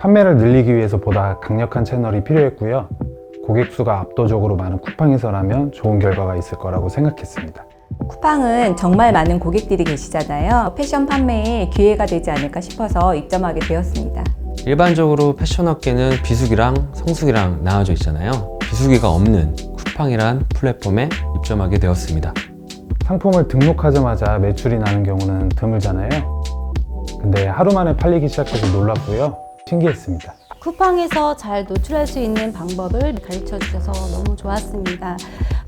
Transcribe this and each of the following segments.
판매를 늘리기 위해서 보다 강력한 채널이 필요했고요. 고객 수가 압도적으로 많은 쿠팡에서라면 좋은 결과가 있을 거라고 생각했습니다. 쿠팡은 정말 많은 고객들이 계시잖아요. 패션 판매에 기회가 되지 않을까 싶어서 입점하게 되었습니다. 일반적으로 패션 업계는 비수기랑 성수기랑 나눠져 있잖아요. 비수기가 없는 쿠팡이란 플랫폼에 입점하게 되었습니다. 상품을 등록하자마자 매출이 나는 경우는 드물잖아요. 근데 하루 만에 팔리기 시작해서 놀랐고요. 신기했습니다. 쿠팡에서 잘 노출할 수 있는 방법을 가르쳐 주셔서 너무 좋았습니다.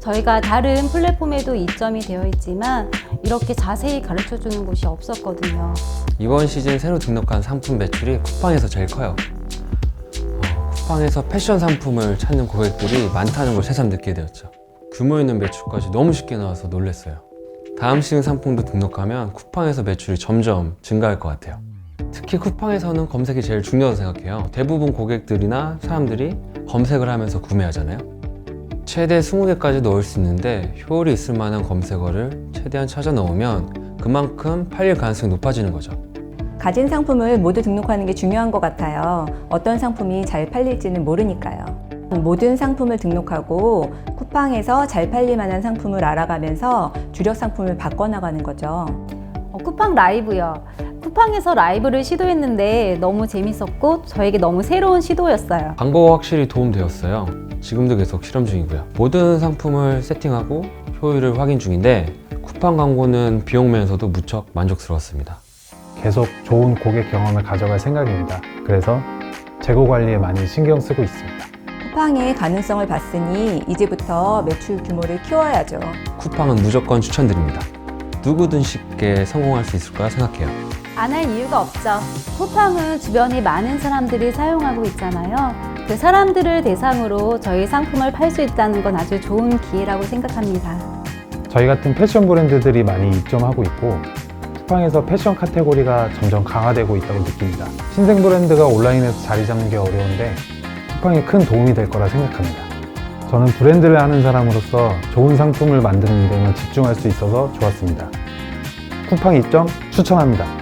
저희가 다른 플랫폼에도 이점이 되어 있지만 이렇게 자세히 가르쳐 주는 곳이 없었거든요. 이번 시즌 새로 등록한 상품 매출이 쿠팡에서 제일 커요. 어, 쿠팡에서 패션 상품을 찾는 고객들이 많다는 걸 새삼 느끼게 되었죠. 규모 있는 매출까지 너무 쉽게 나와서 놀랐어요. 다음 시즌 상품도 등록하면 쿠팡에서 매출이 점점 증가할 것 같아요. 특히 쿠팡에서는 검색이 제일 중요하다고 생각해요. 대부분 고객들이나 사람들이 검색을 하면서 구매하잖아요. 최대 20개까지 넣을 수 있는데 효율이 있을 만한 검색어를 최대한 찾아 넣으면 그만큼 팔릴 가능성이 높아지는 거죠. 가진 상품을 모두 등록하는 게 중요한 것 같아요. 어떤 상품이 잘 팔릴지는 모르니까요. 모든 상품을 등록하고 쿠팡에서 잘 팔릴 만한 상품을 알아가면서 주력 상품을 바꿔나가는 거죠. 어, 쿠팡 라이브요. 쿠팡에서 라이브를 시도했는데 너무 재밌었고 저에게 너무 새로운 시도였어요. 광고가 확실히 도움되었어요. 지금도 계속 실험 중이고요. 모든 상품을 세팅하고 효율을 확인 중인데 쿠팡 광고는 비용 면에서도 무척 만족스러웠습니다. 계속 좋은 고객 경험을 가져갈 생각입니다. 그래서 재고 관리에 많이 신경 쓰고 있습니다. 쿠팡의 가능성을 봤으니 이제부터 매출 규모를 키워야죠. 쿠팡은 무조건 추천드립니다. 누구든 쉽게 성공할 수 있을 거라 생각해요. 안 할 이유가 없죠. 쿠팡은 주변에 많은 사람들이 사용하고 있잖아요. 그 사람들을 대상으로 저희 상품을 팔 수 있다는 건 아주 좋은 기회라고 생각합니다. 저희 같은 패션 브랜드들이 많이 입점하고 있고 쿠팡에서 패션 카테고리가 점점 강화되고 있다고 느낍니다. 신생 브랜드가 온라인에서 자리 잡는 게 어려운데 쿠팡이 큰 도움이 될 거라 생각합니다. 저는 브랜드를 하는 사람으로서 좋은 상품을 만드는 일에만 집중할 수 있어서 좋았습니다. 쿠팡 입점 추천합니다.